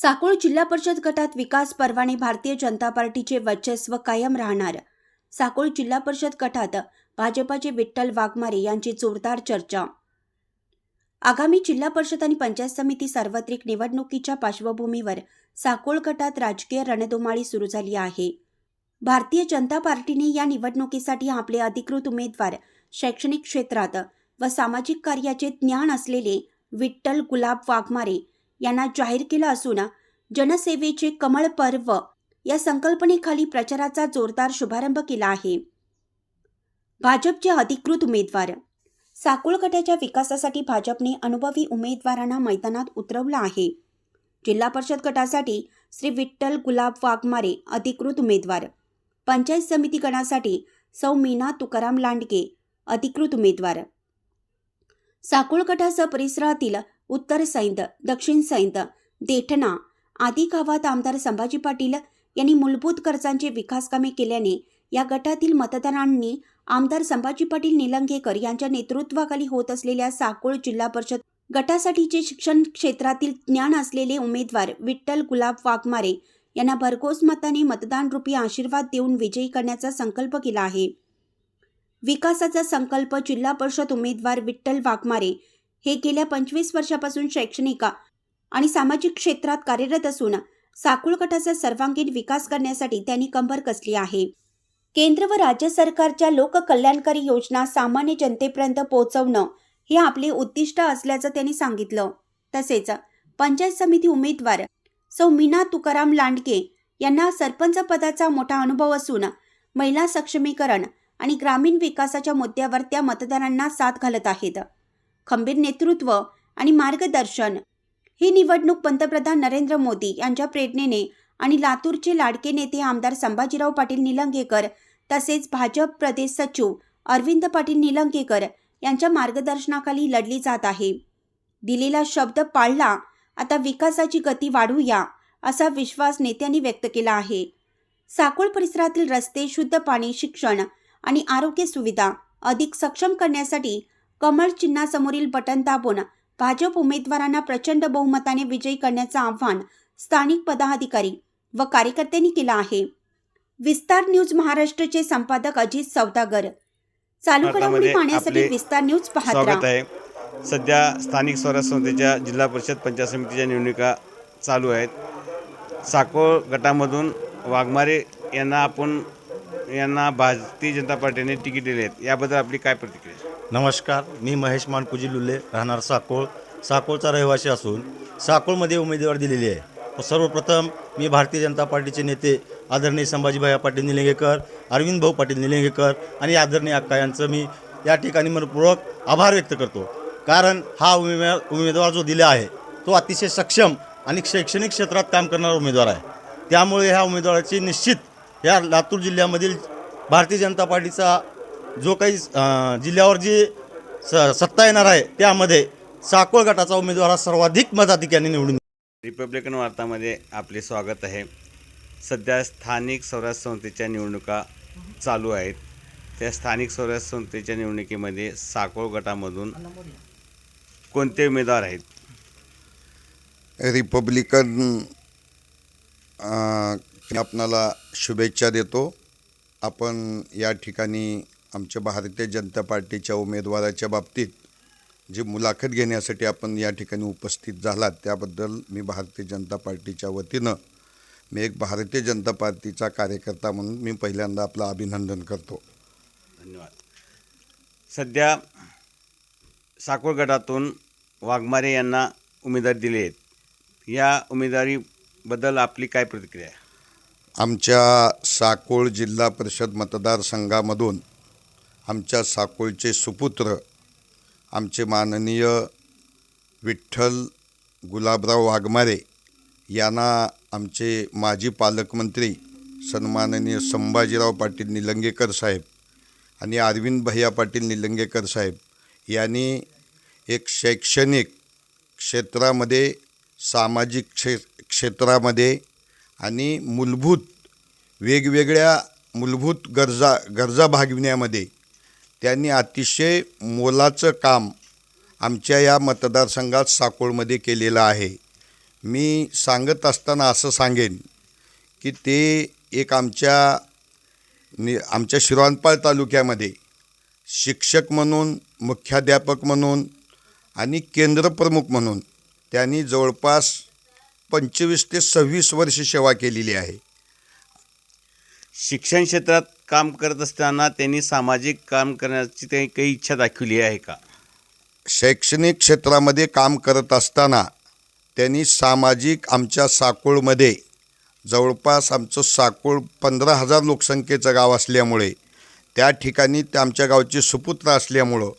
साकोळ जिल्हा परिषद गटात विकास परवाने भारतीय जनता पार्टीचे वर्चस्व कायम राहणार. साकोळ जिल्हा परिषद गटात भाजपाचे विठ्ठल वाघमारे यांची जोरदार चर्चा. आगामी जिल्हा परिषद आणि पंचायत समिती सार्वत्रिक निवडणुकीच्या पार्श्वभूमीवर साकोळ गटात राजकीय रणधुमाळी सुरू झाली आहे. भारतीय जनता पार्टीने या निवडणुकीसाठी आपले अधिकृत उमेदवार शैक्षणिक क्षेत्रात व सामाजिक कार्याचे ज्ञान असलेले विठ्ठल गुलाब वाघमारे यांना जाहीर केलं असून जनसेवेचे कमळ पर्व या संकल्पनेखाली प्रचाराचा जोरदार शुभारंभ केला आहे. भाजपचे अधिकृत उमेदवार. साकोळ गटाच्या विकासासाठी भाजपने अनुभवी उमेदवारांना मैदानात उतरवलं आहे. जिल्हा परिषद गटासाठी श्री विठ्ठल गुलाब वाघमारे अधिकृत उमेदवार. पंचायत समिती गणासाठी सौ मीना तुकाराम लांडगे अधिकृत उमेदवार. साकोळ गटासह परिसरातील उत्तर सैंद दक्षिण सैंद देठणा आदी गावात आमदार संभाजी पाटील यांनी मूलभूत खर्चांचे विकासकामे केल्याने या गटातील मतदारांनी आमदार संभाजी पाटील निलंगेकर यांच्या नेतृत्वाखाली होत असलेल्या साकोळ जिल्हा परिषद गटासाठीचे शिक्षण क्षेत्रातील ज्ञान असलेले उमेदवार विठ्ठल गुलाब वाघमारे यांना भरघोस मताने मतदानरूपी आशीर्वाद देऊन विजयी करण्याचा संकल्प केला आहे. विकासाचा संकल्प जिल्हा परिषद उमेदवार विठ्ठल वाघमारे हे गेल्या पंचवीस वर्षापासून शैक्षणिक आणि सामाजिक क्षेत्रात कार्यरत असून साकुळ गटाचा सर्वांगीण विकास करण्यासाठी त्यांनी कंबर कसली आहे. केंद्र व राज्य सरकारच्या लोककल्याणकारी योजना सामान्य जनतेपर्यंत पोहोचवणं हे आपले उद्दिष्ट असल्याचं त्यांनी सांगितलं. तसेच पंचायत समिती उमेदवार सौ मीना तुकाराम लांडगे यांना सरपंच पदाचा मोठा अनुभव असून महिला सक्षमीकरण आणि ग्रामीण विकासाच्या मुद्द्यावर त्या मतदारांना साथ घालत आहेत. खंबीर नेतृत्व आणि मार्गदर्शन. ही निवडणूक पंतप्रधान नरेंद्र मोदी यांच्या प्रेरणेने आणि लातूरचे लाडके नेते आमदार संभाजीराव पाटील निलंगेकर तसेच भाजप प्रदेश सचिव अरविंद पाटील निलंगेकर यांच्या मार्गदर्शनाखाली लढली जात आहे. दिलेला शब्द पाळला आता विकासाची गती वाढूया असा विश्वास नेत्यांनी व्यक्त केला आहे. साकोळ परिसरातील रस्ते शुद्ध पाणी शिक्षण आणि आरोग्य सुविधा अधिक सक्षम करण्यासाठी कमळ चिन्हासमोरील बटन दाबून भाजप उमेदवारांना प्रचंड बहुमताने विजयी करण्याचं आव्हान स्थानिक पदाधिकारी व कार्यकर्त्यांनी केलं आहे. विस्तार न्यूज महाराष्ट्रचे संपादक अजित सौदागर. चालू घडामोडी पाहण्यासाठी विस्तार न्यूज पाहत आहे. सध्या स्थानिक स्वराज्य संस्थेच्या जिल्हा परिषद पंचायत समितीच्या निवडणुका चालू आहेत. साकोळ गटामधून वाघमारे यांना आपण यांना भारतीय जनता पार्टीने तिकीट दिले आहेत याबद्दल आपली काय प्रतिक्रिया? नमस्कार मी महेश मानकुजी लुले राहणार साकोळ. साकोळचा रहिवासी असून साकोळमध्ये उमेदवार दिलेली आहे. सर्वप्रथम मी भारतीय जनता पार्टीचे नेते आदरणीय संभाजीभाई पाटील निलंगेकर अरविंद भाऊ पाटील निलंगेकर आणि आदरणीय अक्का यांचं मी या ठिकाणी मनपूर्वक आभार व्यक्त करतो. कारण हा उमेदवार उमेदवार जो दिला आहे तो अतिशय सक्षम आणि शैक्षणिक क्षेत्रात काम करणारा उमेदवार आहे. त्यामुळे ह्या उमेदवाराची निश्चित या लातूर जिल्ह्यामधील भारतीय जनता पार्टीचा जो काही जिल्ह्यावर जी स सत्ता येणार आहे त्यामध्ये साकोळ गटाचा उमेदवार हा सर्वाधिक मताधिक्याने निवडून रिपब्लिकन वार्तामध्ये आपले स्वागत आहे. सध्या स्थानिक स्वराज्य संस्थेच्या निवडणुका चालू आहेत. त्या स्थानिक स्वराज्य संस्थेच्या निवडणुकीमध्ये साकोळ गटामधून कोणते उमेदवार आहेत? रिपब्लिकन आपणाला शुभेच्छा देतो. आपण या ठिकाणी आमच्या भारतीय जनता पार्टीच्या उमेदवाराच्या बाबतीत जी मुलाखत घेण्यासाठी आपण या ठिकाणी उपस्थित झालात त्याबद्दल मी भारतीय जनता पार्टीच्या वतीनं मी एक भारतीय जनता पार्टीचा कार्यकर्ता म्हणून मी पहिल्यांदा आपलं अभिनंदन करतो. धन्यवाद. सध्या साकोळ गटातून वाघमारे यांना उमेदवारी दिले आहेत. या उमेदवारीबद्दल आपली काय प्रतिक्रिया आहे? आमच्या साकोळ जिल्हा परिषद मतदारसंघामधून आमच्या साकोळचे सुपुत्र आमचे माननीय विठ्ठल गुलाबराव वाघमारे यांना आमचे माजी पालकमंत्री सन्माननीय संभाजीराव पाटील निलंगेकर साहेब आणि अरविंद भैया पाटील निलंगेकर साहेब यांनी एक शैक्षणिक क्षेत्रामध्ये सामाजिक क्षे क्षेत्रामध्ये आणि मूलभूत वेगवेगळ्या मूलभूत गरजा गरजा भागविण्यामध्ये त्यांनी अतिशय मोलाचं काम आमच्या या मतदारसंघात साकोळमध्ये केलेलं आहे. मी सांगत असताना असं सांगेन की ते एक आमच्या नि आमच्या शिरवानपाळ तालुक्यामध्ये शिक्षक म्हणून मुख्याध्यापक म्हणून आणि केंद्रप्रमुख म्हणून त्यांनी जवळपास पंचवीस ते सव्वीस वर्ष सेवा केलेली आहे. शिक्षण क्षेत्रात काम करत असताना त्यांनी सामाजिक काम करण्याची ते काही इच्छा दाखवली आहे का? शैक्षणिक क्षेत्रामध्ये काम करत असताना त्यांनी सामाजिक आमच्या साकोळमध्ये जवळपास आमचं साकोळ पंधरा हजार लोकसंख्येचं गाव असल्यामुळे त्या ठिकाणी ते आमच्या गावचे सुपुत्र असल्यामुळं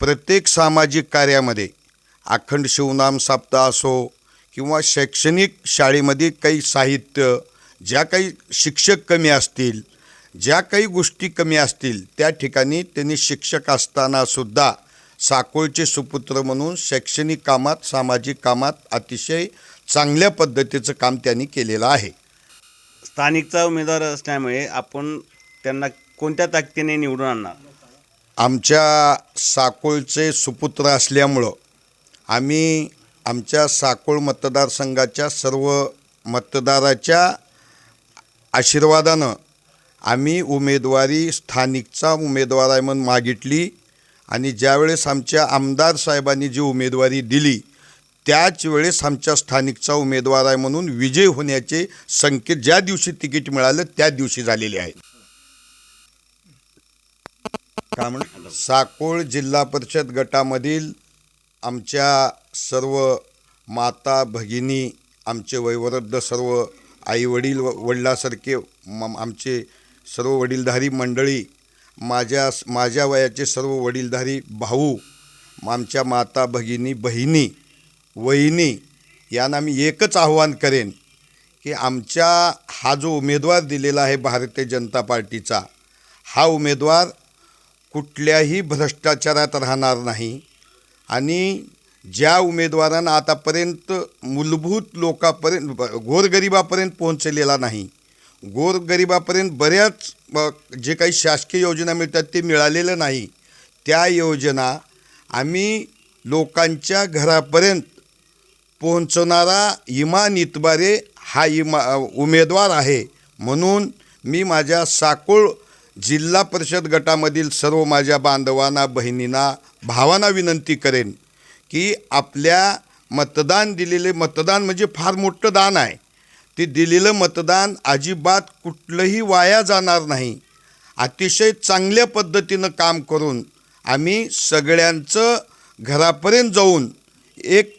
प्रत्येक सामाजिक कार्यामध्ये अखंड शिवनाम सप्ताह असो किंवा शैक्षणिक शाळेमध्ये काही साहित्य ज्या काही शिक्षक कमी असतील ज्या काही गोष्टी कमी असतील त्या ठिकाणी त्यांनी शिक्षक असतानासुद्धा साकोळचे सुपुत्र म्हणून शैक्षणिक कामात सामाजिक कामात अतिशय चांगल्या पद्धतीचं काम त्यांनी केलेलं आहे. स्थानिकचा उमेदवार असल्यामुळे आपण त्यांना कोणत्या ताकदीने निवडून आणणार? आमच्या साकोळचे सुपुत्र असल्यामुळं आम्ही आमच्या साकोळ मतदारसंघाच्या सर्व मतदाराच्या आशीर्वादानं आम्ही उमेदवारी स्थानिकचा उमेदवार आहे म्हणून मागितली. आणि ज्यावेळेस आमच्या आमदार साहेबांनी जी उमेदवारी दिली त्याच वेळेस आमच्या स्थानिकचा उमेदवार आहे म्हणून विजय होण्याचे संकेत ज्या दिवशी तिकीट मिळालं त्या दिवशी झालेले आहेत काय म्हण साकोळ जिल्हा परिषद गटामधील आमच्या सर्व माता भगिनी आमचे वयवृद्ध सर्व आईवडील व वडिलासारखे म आमचे सर्व वडीलधारी मंडळी माझ्या माझ्या वयाचे सर्व वडीलधारी भाऊ आमच्या माता भगिनी बहिणी वहिनी यांना मी एकच आव्हान करेन की आमच्या हा जो उमेदवार दिलेला आहे भारतीय जनता पार्टीचा हा उमेदवार कुठल्याही भ्रष्टाचारात राहणार नाही आणि ज्या उमेदवारांना आतापर्यंत मूलभूत लोकापर्यंत गोरगरिबापर्यंत पोहोचलेला नाही गोरगरिबापर्यंत बऱ्याच जे काही शासकीय योजना मिळतात ते मिळालेलं नाही. त्या योजना आम्ही लोकांच्या घरापर्यंत पोहोचवणारा इमान इतबारे हा इमा उमेदवार आहे. म्हणून मी माझ्या साकोळ जिल्हा परिषद गटामधील सर्व माझ्या बांधवांना बहिणींना भावांना विनंती करेन की आपल्या मतदान दिलेले मतदान म्हणजे फार मोठं दान आहे. ते दिलेलं मतदान अजिबात कुठलंही वाया जाणार नाही. अतिशय चांगल्या पद्धतीनं काम करून आम्ही सगळ्यांचं घरापर्यंत जाऊन एक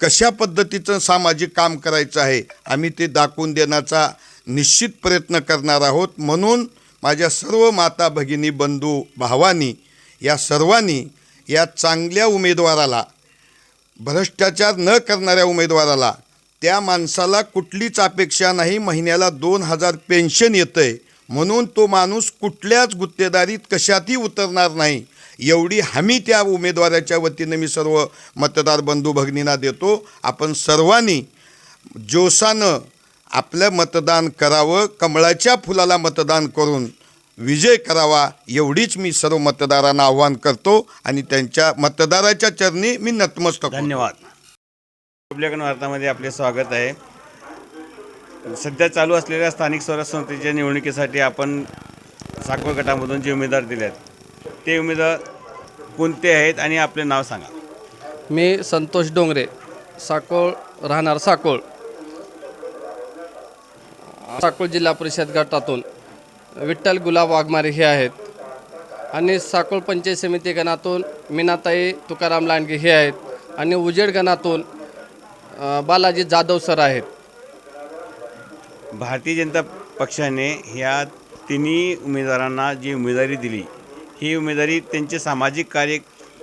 कशा पद्धतीचं सामाजिक काम करायचं आहे आम्ही ते दाखवून देण्याचा निश्चित प्रयत्न करणार आहोत. म्हणून माझ्या सर्व माता भगिनी बंधू भावानी या सर्वांनी या चांगल्या उमेदवाराला भ्रष्टाचार न करणाऱ्या उमेदवाराला त्या माणसाला कुठलीच अपेक्षा नाही महिन्याला दोन हजार पेन्शन येतं आहे म्हणून तो माणूस कुठल्याच गुत्तेदारीत कशातही उतरणार नाही. एवढी हमी त्या उमेदवाराच्या वतीनं मी सर्व मतदार बंधू भगिनींना देतो. आपण सर्वांनी जोशानं आपलं मतदान करावं कमळाच्या फुलाला मतदान करून विजय करावा एवढीच मी सर्व मतदारांना आव्हान करतो आणि त्यांच्या मतदाराच्या चरणी मी नतमस्तक धन्यवाद. रिपब्लिकन वार्तामध्ये आपले स्वागत आहे. सध्या चालू असलेल्या स्थानिक स्वराज्य संस्थेच्या निवडणुकीसाठी आपण साखर गटामधून जे उमेदवार दिले आहेत ते उमेदवार कोणते आहेत आणि आपले नाव सांगा. मी संतोष डोंगरे साकोळ राहणार साकोळ. साकोळ जिल्हा परिषद गटातून विठ्ठल गुलाब वाघमारे हे आहेत. आणि साकोळ पंचायत समिती गणातून मीनाताई तुकाराम लांडगे हे आहेत. आणि उजेड गणातून अ, बालाजी जाधव सर आहेत. भारतीय जनता पक्षाने ह्या तिन्ही उमेदवारांना जी उमेदवारी दिली ही उमेदवारी त्यांचे सामाजिक कार्य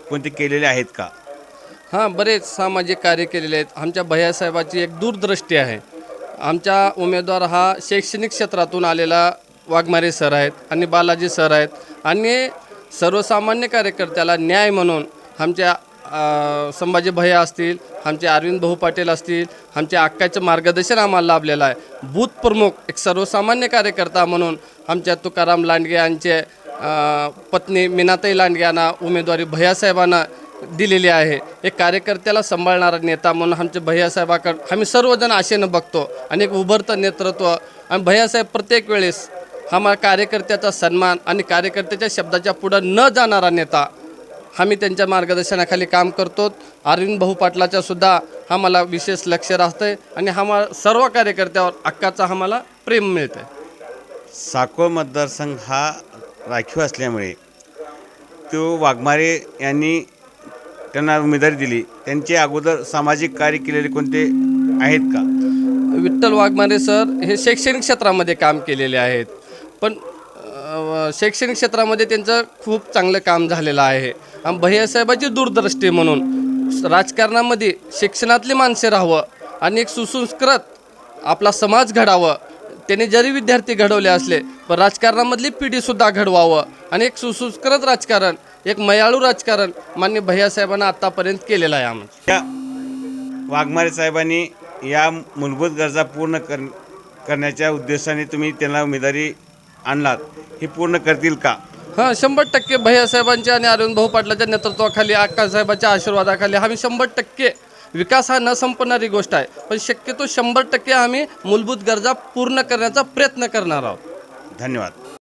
कोणते केलेले आहेत का? हां बरेच सामाजिक कार्य केलेले आहेत. आमच्या भैयासाहेबाची एक दूरदृष्टी आहे. आमचा उमेदवार हा शैक्षणिक क्षेत्रातून आलेला वाघमारे सर आहेत आणि बालाजी सर आहेत. आणि सर्वसामान्य कार्यकर्त्याला न्याय म्हणून आमच्या संभाजी भैया असतील आमचे अरविंद भाऊ पाटील असतील आमच्या अक्काचं मार्गदर्शन आम्हाला लाभलेलं आहे. बूथ प्रमुख एक सर्वसामान्य कार्यकर्ता म्हणून आमच्या तुकाराम लांडगे यांचे पत्नी मीनाताई लांडगे यांना उमेदवारी भैयासाहेबांना दिलेली आहे. एक कार्यकर्त्याला सांभाळणारा नेता म्हणून आमचे भैयासाहेबाकडे आम्ही सर्वजण आशेनं बघतो. आणि एक उभरतं नेतृत्व. आणि भैयासाहेब प्रत्येक वेळेस हा मा कार्यकर्त्याचा सन्मान आणि कार्यकर्त्याच्या शब्दाच्या पुढं न जाणारा नेता आम्ही त्यांच्या मार्गदर्शनाखाली काम करतो. अरविंद भाऊ पाटलाच्या सुद्धा आम्हाला विशेष लक्ष राहतंय आणि आम्हा सर्व कार्यकर्त्यावर हक्काचा आम्हाला प्रेम मिळतंय. साकोळ मतदारसंघ हा राखीव असल्यामुळे तो वाघमारे यांनी त्यांना उमेदवारी दिली. त्यांचे अगोदर सामाजिक कार्य केलेले कोणते आहेत का? विठ्ठल वाघमारे सर हे शैक्षणिक क्षेत्रामध्ये काम केलेले आहेत. पण शैक्षणिक क्षेत्रामध्ये त्यांचं खूप चांगलं काम झालेलं आहे. आणि भैयासाहेबाची दूरदृष्टी म्हणून राजकारणामध्ये शिक्षणातली माणसे राहावं आणि एक सुसंस्कृत आपला समाज घडावं. त्याने जरी विद्यार्थी घडवले असले पण राजकारणामधली पिढीसुद्धा घडवावं आणि एक सुसंस्कृत राजकारण एक मयाळू राजकारण मान्य भैयासाहेबांना आत्तापर्यंत केलेलं आहे आम्ही. या वाघमारे साहेबांनी या मूलभूत गरजा पूर्ण कर करण्याच्या उद्देशाने तुम्ही त्यांना उमेदवारी आणलात हे पूर्ण करतील का? हां शंभर टक्के भैयासाहेबांच्या आणि अरविंद भाऊ पाटलाच्या नेतृत्वाखाली अक्कासाहेबांच्या आशीर्वादाखाली आम्ही शंभर टक्के विकास हा न संपणारी गोष्ट आहे. पण शक्यतो शंभर टक्के आम्ही मूलभूत गरजा पूर्ण करण्याचा प्रयत्न करणार आहोत. धन्यवाद.